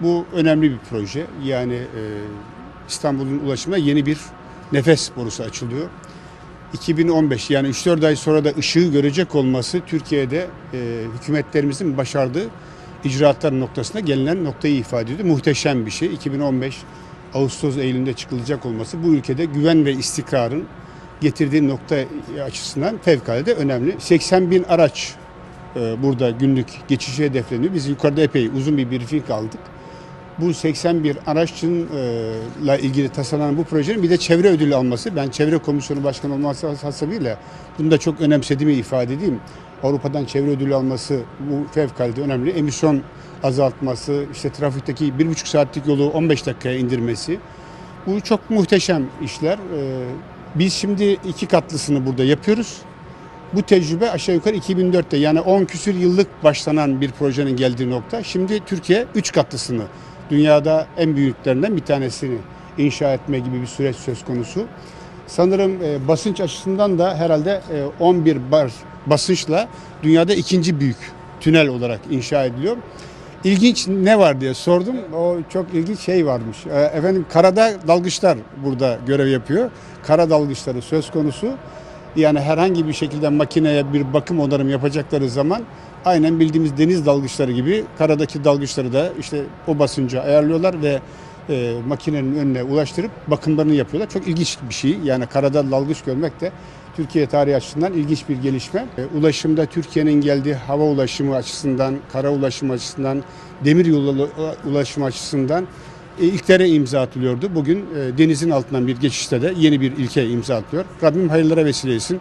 Bu önemli bir proje. Yani e, İstanbul'un ulaşımına yeni bir nefes borusu açılıyor. 2015 yani 3-4 ay sonra da ışığı görecek olması Türkiye'de e, hükümetlerimizin başardığı icraatlar noktasına gelinen noktayı ifade ediyor. Muhteşem bir şey. 2015 Ağustos Eylül'de çıkılacak olması bu ülkede güven ve istikrarın getirdiği nokta açısından fevkalade önemli. 80 bin araç e, burada günlük geçişi hedefleniyor. Biz yukarıda epey uzun bir briefing aldık. Bu 81 araçla ilgili tasarlanan bu projenin bir de çevre ödülü alması. Ben çevre komisyonu başkanı olması hasabıyla bunu da çok önemsediğimi ifade edeyim. Avrupa'dan çevre ödülü alması bu fevkalade önemli. Emisyon azaltması, işte trafikteki 1,5 saatlik yolu 15 dakikaya indirmesi. Bu çok muhteşem işler. Ee, Biz şimdi iki katlısını burada yapıyoruz. Bu tecrübe aşağı yukarı 2004'te yani 10 küsür yıllık başlanan bir projenin geldiği nokta. Şimdi Türkiye 3 katlısını dünyada en büyüklerinden bir tanesini inşa etme gibi bir süreç söz konusu. Sanırım e, basınç açısından da herhalde e, 11 bar basınçla dünyada ikinci büyük tünel olarak inşa ediliyor. İlginç ne var diye sordum. O çok ilginç şey varmış. E, efendim karada dalgıçlar burada görev yapıyor. Kara dalgıçları söz konusu. Yani herhangi bir şekilde makineye bir bakım onarım yapacakları zaman aynen bildiğimiz deniz dalgıçları gibi karadaki dalgıçları da işte o basınca ayarlıyorlar ve e, makinenin önüne ulaştırıp bakımlarını yapıyorlar. Çok ilginç bir şey. Yani karada dalgıç görmek de Türkiye tarihi açısından ilginç bir gelişme. E, ulaşımda Türkiye'nin geldiği hava ulaşımı açısından, kara ulaşımı açısından, demir yolu ulaşımı açısından ilklere imza atılıyordu. Bugün e, denizin altından bir geçişte de yeni bir ilke imza atılıyor. Rabbim hayırlara vesile etsin.